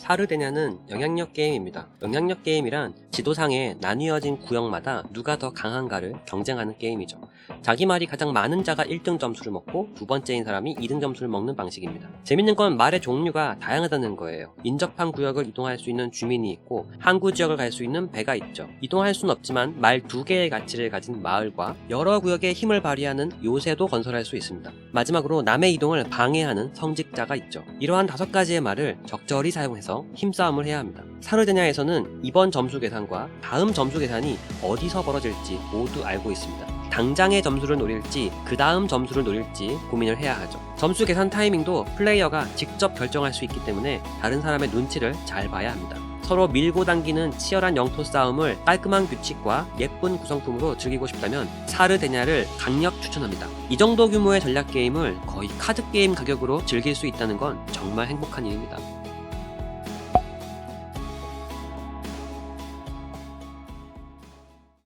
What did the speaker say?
사르데냐는 영향력 게임입니다. 영향력 게임이란 지도상에 나뉘어진 구역마다 누가 더 강한가를 경쟁하는 게임이죠. 자기 말이 가장 많은 자가 1등 점수를 먹고 두 번째인 사람이 2등 점수를 먹는 방식입니다. 재밌는 건 말의 종류가 다양하다는 거예요. 인접한 구역을 이동할 수 있는 주민이 있고 항구 지역을 갈 수 있는 배가 있죠. 이동할 수는 없지만 말 두 개의 가치를 가진 마을과 여러 구역의 힘을 발휘하는 요새도 건설할 수 있습니다. 마지막으로 남의 이동을 방해하는 성직자가 있죠. 이러한 다섯 가지의 말을 적절히 사용 해서 힘싸움을 해야 합니다. 사르데냐에서는 이번 점수 계산과 다음 점수 계산이 어디서 벌어질지 모두 알고 있습니다. 당장의 점수를 노릴지 그 다음 점수를 노릴지 고민을 해야 하죠. 점수 계산 타이밍도 플레이어가 직접 결정할 수 있기 때문에 다른 사람의 눈치를 잘 봐야 합니다. 서로 밀고 당기는 치열한 영토 싸움을 깔끔한 규칙과 예쁜 구성품으로 즐기고 싶다면 사르데냐를 강력 추천합니다. 이 정도 규모의 전략 게임을 거의 카드 게임 가격으로 즐길 수 있다는 건 정말 행복한 일입니다.